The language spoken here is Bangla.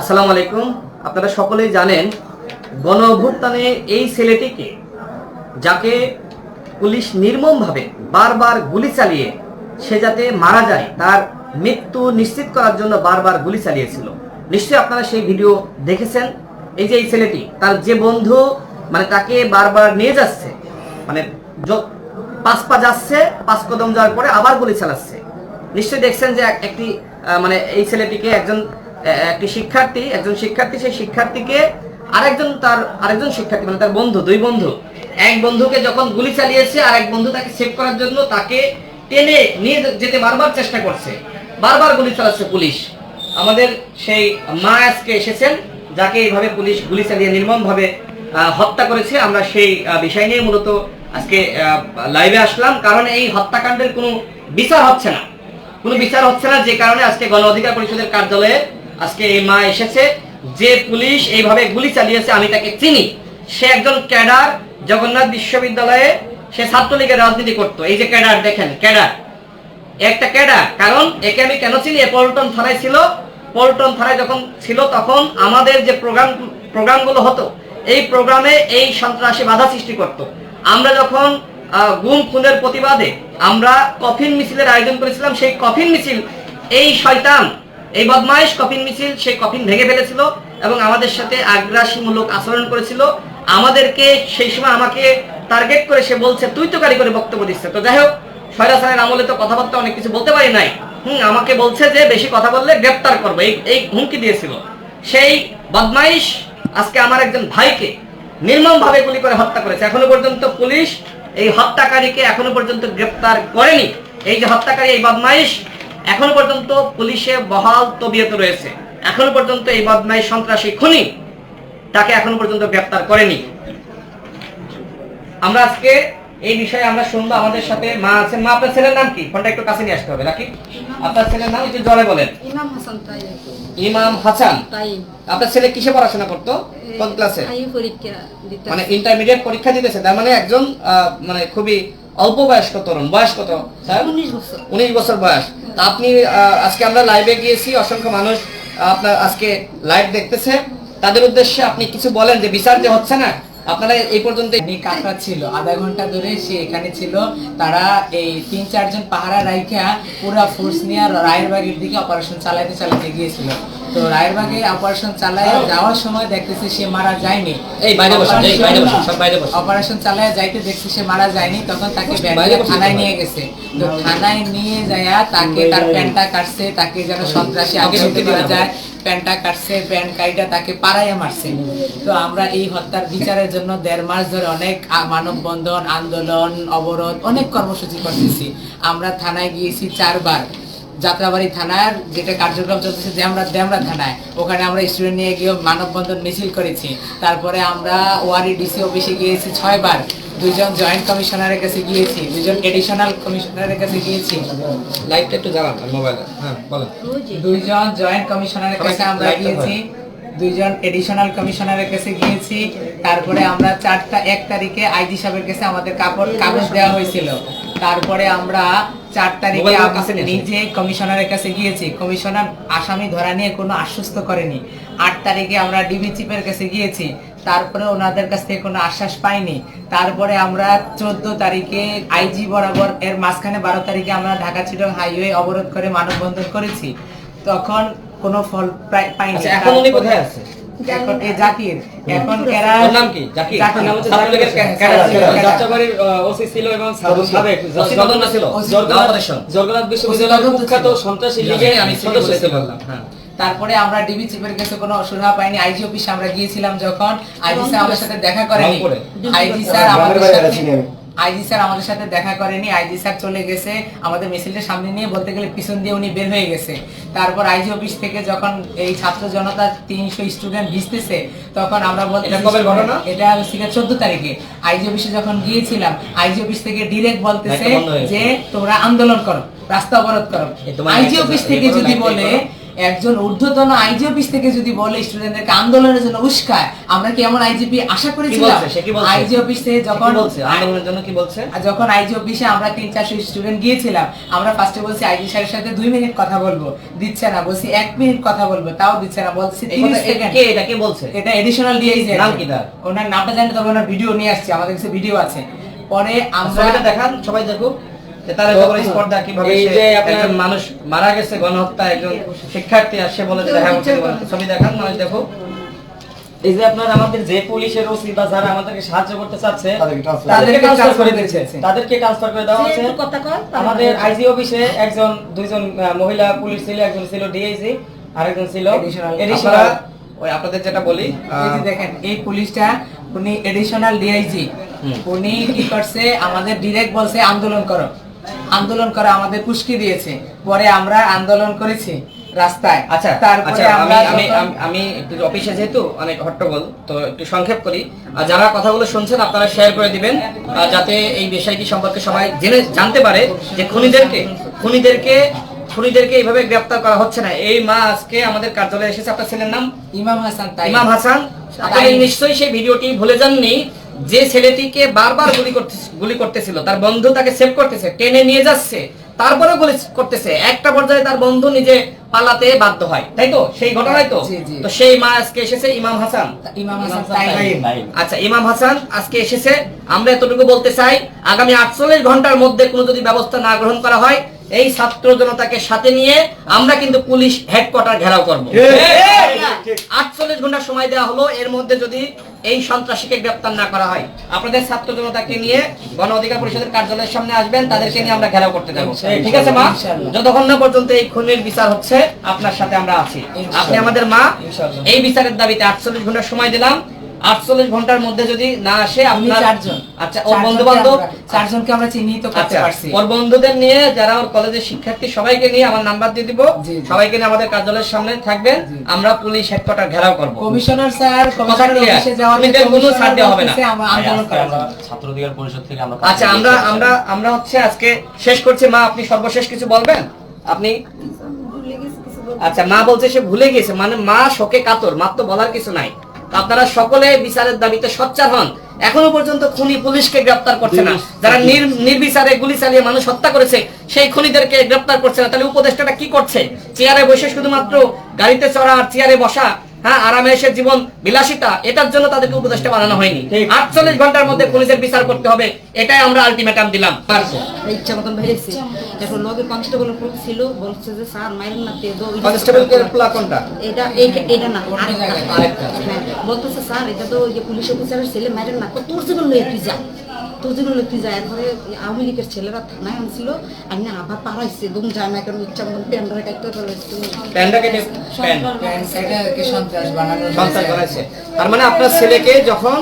আসসালামু আলাইকুম। আপনারা সকলেই জানেন গণ অভ্যুত্থানে এই ছেলেটিকে, যাকে পুলিশ নির্মমভাবে বারবার গুলি চালিয়ে, সে যাতে মারা যায়, তার মৃত্যু নিশ্চিত করার জন্য বারবার গুলি চালিয়েছিল। নিশ্চয়ই আপনারা সেই ভিডিও দেখেছেন? এই যে এই ছেলেটি, তার যে বন্ধু মানে তাকে বারবার নিয়ে যাচ্ছে মানে পাঁচ পা যাচ্ছে, পাঁচ কদম যাওয়ার পরে আবার গুলি চালাচ্ছে। নিশ্চয়ই দেখছেন যে একটি মানে এই ছেলেটিকে একজন একটি শিক্ষার্থী, একজন শিক্ষার্থী, সেই শিক্ষার্থীকে আরেকজন তার, আরেকজন শিক্ষার্থী মানে তার বন্ধু, দুই বন্ধু। এক বন্ধুকে যখন গুলি চালিয়েছে আর এক বন্ধু তাকে সেভ করার জন্য তাকে টেনে নিয়ে যেতে বারবার চেষ্টা করছে। বারবার গুলি চালাচ্ছে পুলিশ। আমাদের সেই মা আজকে এসেছেন, যাকে এইভাবে পুলিশ গুলি চালিয়ে নির্মমভাবে হত্যা করেছে। আমরা সেই বিষয় নিয়ে মূলত আজকে লাইভে আসলাম, কারণ এই হত্যাকাণ্ডের কোনো বিচার হচ্ছে না। কোনো বিচার হচ্ছে না যে কারণে আজকে গণ অধিকার পরিষদের কার্যালয়ে আজকে এই মা এসেছে, যে পুলিশ এইভাবে গুলি চালিয়েছে, আমি তাকে চিনি। সে একজন ক্যাডার, জগন্নাথ বিশ্ববিদ্যালয়ে সে ছাত্রলীগের রাজনীতি করতো। এই যে ক্যাডার, দেখেন, ক্যাডার। একটা ক্যাডার, কারণ একে আমি কেন চিনি? পল্টন থানায় ছিল। পল্টন থানায় যখন ছিল, তখন আমাদের যে প্রোগ্রাম, প্রোগ্রামগুলো হতো, এই প্রোগ্রামে এই সন্ত্রাসী বাধা সৃষ্টি করত। আমরা যখন গুম খুনের প্রতিবাদে আমরা কফিন মিছিলের আয়োজন করেছিলাম, সেই কফিন মিছিল, এই শয়তান, এই বদমাইশ কফিন মিছিল, সেই কফিন ভেঙে ফেলেছিল এবং আমাদের সাথে আগ্রাসীমূলক আচরণ করেছিল। আমাদেরকে সেই সময় আমাকে টার্গেট করে, সে বলছে, তুই তো গাড়ি করে বক্তব্য দিচ্ছে তো যাই হোক সয়রাজ খানের আমলে তো কথাবার্তা অনেক কিছু বলতে পারি নাই। হুম, আমাকে বলছে যে, বেশি কথা বললে গ্রেপ্তার করব। এই এই হুমকি দিয়েছিল। সেই বদমাইশ আজকে আমার একজন ভাইকে নির্মমভাবে গুলি করে হত্যা করেছে। এখনও পর্যন্ত পুলিশ এই হত্যাকারীকে এখনও পর্যন্ত গ্রেপ্তার করেনি। এই যে হত্যাকারী, এই বদমাইশ এখনও পর্যন্ত পুলিশে বহাল তবিয়ত রয়েছে। এখনও পর্যন্ত এই বদমাইশ সন্ত্রাসী খুনি তাকে এখনও পর্যন্ত গ্রেপ্তার করেনি। আমরা আজকে এই বিষয়ে আমরা শুনব আমাদের সাথে মা আছেন। মা আপনার ছেলের নাম কি? ফোনটা একটু কাছে নিয়ে আসতে হবে নাকি আপনার ছেলের নাম একটু জলে বলেন। ইমাম হাসান তাই ইমাম হাসান? তাই আপনার ছেলে কিসে পড়াশোনা করতো? কোন ক্লাসে? আই পরীক্ষা দিতে মানে ইন্টারমিডিয়েট পরীক্ষা দিতেছে তার মানে একজন মানে খুবই অল্প বয়স্ক তরুণ। বয়স কত স্যার? উনিশ বছর। উনিশ বছর বয়স। তা আপনি আজকে আমরা লাইভে গিয়েছি অসংখ্য মানুষ আপনার আজকে লাইভ দেখতেছে। তাদের উদ্দেশ্যে আপনি কিছু বলেন যে বিচার যে হচ্ছে না আপনারা এই পর্যন্ত কাকা ছিল আধা ঘণ্টা ধরে সে এখানে ছিল। তারা এই তিন চারজন পাহারা রাইখা পুরা ফোর্স নিয়ে রায়েরবাগের দিকে অপারেশন চালাইতে চালাতে গিয়েছিল। তো রায়েরবাগে অপারেশন চালায় যাওয়ার সময় দেখতেছে সে মারা যায়নি। এই বাইরে বসুন, এই বাইরে বসুন, সব বাইরে বসুন। অপারেশন চালায় যাইতে দেখছে সে মারা যায়নি তখন তাকে বাইরে থানায় নিয়ে গেছে। তো থানায় নিয়ে যায় তাকে তার প্যান্টটা কাটছে তাকে যেন সন্ত্রাসী আগে ঢুকতে করা দিবেন না। যায়। প্যান্টটা কাটছে, প্যান্ট কাইটা তাকে পাড়াইয়া মারছে। তো আমরা এই হত্যার বিচারের জন্য দেড় মাস ধরে অনেক মানববন্ধন, আন্দোলন, অবরোধ, অনেক কর্মসূচি করতেছি। আমরা থানায় গিয়েছি চারবার। যাত্রাবাড়ি থানার যেটা কার্যক্রম চলতেছে ড্যামরা ড্যামরা থানায়। ওখানে আমরা স্টুডেন্ট নিয়ে গিয়ে মানববন্ধন মিছিল করেছি। তারপরে আমরা ওয়ারি ডিসি অফিসে গিয়েছি ছয়বার। দুইজন জয়েন্ট কমিশনারের কাছে গিয়েছি দুইজন এডিশনাল কমিশনারের কাছে গিয়েছি। লাইভটা একটু জ্বালান মোবাইলে হ্যাঁ বলেন। দুইজন জয়েন্ট কমিশনারের কাছে আমরা গিয়েছি দুইজন এডিশনাল কমিশনারের কাছে গিয়েছি। তারপরে আমরা চারটা এক তারিখে আইজি সাহেবের কাছে আমাদের কাপড় কাগজ দেওয়া হয়েছিল। তারপরে আমরা চার তারিখে আমি। নিজে কমিশনারের কাছে গিয়েছি। কমিশনার আসামি ধরা নিয়ে কোনো আশ্বস্ত করেনি। আট তারিখে আমরা ডিবি চিফের কাছে গিয়েছি। তারপরে ওনাদের কাছ থেকে কোনো আশ্বাস পাইনি। তারপরে আমরা চোদ্দ তারিখে আইজি বরাবর এর মাঝখানে বারো তারিখে আমরা ঢাকা চিটং হাইওয়ে অবরোধ করে মানববন্ধন করেছি। তখন কোনো ফল প্রায় পাইনি। আচ্ছা এখন উনি কোথায় আছে? জাকির এখন এরা নাম কি? জাকির। জাকির। নাম হচ্ছে ছাত্রলীগের ক্যা- ক্যাডার ছিল। ক্যাডার। যাত্রাবাড়ির ওসি ছিল এবং সাবেক ছিল। জগন্নাথ বিশ্ববিদ্যালয়ের কুখ্যাত সন্ত্রাসী লীগের আমি সদস্য ছিলাম ছিলাম হ্যাঁ। তারপরে আমরা ডিবি চিফের কাছে কোনো সুরাহা পাইনি। আইজি অফিসে আমরা গিয়েছিলাম যখন। আইজি স্যার আমাদের সাথে দেখা করেনি। আইজি স্যার আমাদের সাথে আইজি স্যার আমাদের সাথে দেখা করেনি আইজি স্যার চলে গেছে আমাদের মিছিলটা সামনে নিয়ে বলতে গেলে পিছন দিয়ে উনি বের হয়ে গেছে তারপর আইজি অফিস থেকে যখন এই ছাত্র জনতা তিনশো স্টুডেন্ট ভিজতেছে তখন আমরা বলতে এটা কবের ঘটনা? এটা হচ্ছে চোদ্দ তারিখে আইজি অফিসে যখন গিয়েছিলাম আইজি অফিস থেকে ডিরেক্ট বলতেছে। যে তোমরা আন্দোলন করো রাস্তা অবরোধ করো আইজি অফিস থেকে যদি বলে। একজন ঊর্ধ্বতন আইজি অফিস থেকে যদি বলে স্টুডেন্টদেরকে আন্দোলনের জন্য উস্কায় আমরা কি এমন আইজিপি আশা করেছিলাম? আইজি অফিস থেকে যখন বলছে? আন্দোলনের জন্য কি বলছে? আর যখন আইজি অফিসে আমরা তিন চারশো স্টুডেন্ট গিয়েছিলাম আমরা ফার্স্টে বলছি আইজি স্যারের সাথে দুই মিনিট কথা বলব। দিচ্ছে না বলছি এক মিনিট কথা বলব। তাও দিচ্ছে না বলছি কে এটা কে বলছে? এটা এডিশনাল ডিআইজি নাম কি তার? ওনার নামটা জানি তবে ওনার ভিডিও নিয়ে আসছি আমাদের কাছে ভিডিও আছে। পরে আমরা দেখান সবাই দেখুক। স্পর্ধা কীভাবে এই সে যে একজন মানুষ মারা গেছে গণহত্যা একজন শিক্ষার্থী আর সে বলে যে দেখা করতে ছবি দেখান মানুষ দেখো এই যে আপনার আমাদের যে পুলিশের ওসি বা যারা আমাদেরকে সাহায্য করতে চাচ্ছে তাদেরকে ট্রান্সফার করে তাদেরকে ট্রান্সফার করে দেওয়া হচ্ছে। আমাদের আইজি অফিসে একজন দুইজন মহিলা পুলিশ ছিল একজন ছিল ডিআইজি আর একজন ছিল এডিশনাল ওই আপনাদের যেটা বলি দেখেন এই পুলিশটা উনি এডিশনাল ডিআইজি উনি কি করছে আমাদের ডিরেক্ট বলছে আন্দোলন করো। আন্দোলন করো আমাদের পুষ্কি দিয়েছে। পরে আমরা আন্দোলন করেছি রাস্তায়। আচ্ছা তারপরে আচ্ছা আমি আমি আমি- একটু অফিসে যেহেতু অনেক হট্টগোল তো একটু সংক্ষেপ করি। আর যারা কথাগুলো শুনছেন আপনারা শেয়ার করে দিবেন যাতে এই বিষয়টি সম্পর্কে সবাই জেনে জানতে পারে যে খুনিদেরকে খুনিদেরকে খুনিদেরকে এইভাবে গ্রেফতার করা হচ্ছে না। এই মা আজকে আমাদের কার্যালয়ে এসেছে। আপনার ছেলের নাম? ইমাম হাসান ইমাম হাসান। আপনি নিশ্চয়ই সেই ভিডিওটি ভুলে যাননি। যে ছেলেটিকে বারবার গুলি করতে গুলি করতেছিল তার বন্ধু তাকে সেভ করতেছে টেনে নিয়ে যাচ্ছে তারপরে গুলি করতেছে একটা পর্যায়ে তার বন্ধু নিজে পালাতে বাধ্য হয় তাই তো? সেই ঘটনাই তো। তো সেই মা আজকে এসেছে ইমাম হাসান। ইমাম হাসান তাই আচ্ছা ইমাম হাসান আজকে এসেছে আমরা এতটুকু বলতে চাই আগামী আটচল্লিশ ঘণ্টার মধ্যে কোনো যদি ব্যবস্থা না গ্রহণ করা হয় এই ছাত্র জনতাকে সাথে নিয়ে আমরা কিন্তু পুলিশ হেডকোয়ার্টার ঘেরাও করব। আটচল্লিশ ঘণ্টা সময় দেওয়া হলো এর মধ্যে যদি এই সন্ত্রাসীকে গ্রেপ্তার না করা হয়। আপনাদের ছাত্র জনতাকে নিয়ে গণ অধিকার পরিষদের কার্যালয়ের সামনে আসবেন তাদেরকে নিয়ে আমরা ঘেরাও করতে যাব। ঠিক আছে মা? যতক্ষণ না পর্যন্ত এই খুনের বিচার হচ্ছে আপনার সাথে আমরা আছি। আপনি আমাদের মা এই বিচারের দাবিতে আটচল্লিশ ঘণ্টার সময় দিলাম। আটচল্লিশ ঘণ্টার মধ্যে যদি না আসে আপনার চারজন। আচ্ছা ওর চারজনকে বন্ধু বান্ধব আমরা- চারজনকে আমরা চিহ্নিত করতে আচ্ছা পারছি। ওর বন্ধুদের নিয়ে যারা ওর কলেজের শিক্ষার্থী সবাইকে নিয়ে আমার নাম্বার দিয়ে দিব। সবাইকে নিয়ে আমাদের কার্যালয়ের সামনে থাকবেন। আমরা পুলিশ হেডকোয়ার্টার ঘেরাও করব। Commissioner sir commissioner? অফিসে যাওয়াতে উনিদের কোনো ছাড় দেওয়া হবে না। বলতেছে আন্দোলন জন্য। ছাত্র অধিকার পরিষদ থেকে আমরা আচ্ছা আমরা আমরা আমরা হচ্ছে আজকে শেষ করছি। মা আপনি সর্বশেষ কিছু বলবেন? আপনি। আচ্ছা মা বলছে সে ভুলে গেছে। মানে মা শোকে কাতর তো বলার কিছু নাই। আপনারা সকলে বিচারের দাবিতে সোচ্চার হন। এখনও পর্যন্ত খুনি পুলিশকে গ্রেপ্তার করছে না। যারা নির- নির্বিচারে গুলি চালিয়ে মানুষ হত্যা করেছে সেই খুনিদেরকে গ্রেপ্তার করছে না। তাহলে উপদেষ্টাটা কি করছে? চেয়ারে বসে শুধুমাত্র গাড়িতে চড়া আর চেয়ারে বসা হ্যাঁ আরামে এসে জীবন বিলাসিতা এটার জন্য তাদেরকে উপদেষ্টা বানানো হয়নি। আটচল্লিশ ঘণ্টার মধ্যে খুনিদের বিচার করতে হবে এটাই আমরা আলটিমেটাম দিলাম। ইচ্ছা মতন বেরিয়েছে এখন লগে কনস্টেবল ছিল বলছে যে স্যার মাইরেন না তে দো কোনটা? এটা এটা না আরেকটা। জায়গায়, আরেকটা। হ্যাঁ, বলতেছে স্যার এটা তো যে পুলিশ অফিসারের ছেলে মাইরেন না তোর জীবন লয়ে তুই যা। লয়ে তুই যা এরপরে আওয়ামী লীগের ছেলেরা থানায় আনছিল আমি না আবার পাড়াইছে দুম যায় না কেন ইচ্ছা মতন প্যান্ডারে কাটতে সন্ত্রাস বানানোর তার মানে আপনার ছেলেকে যখন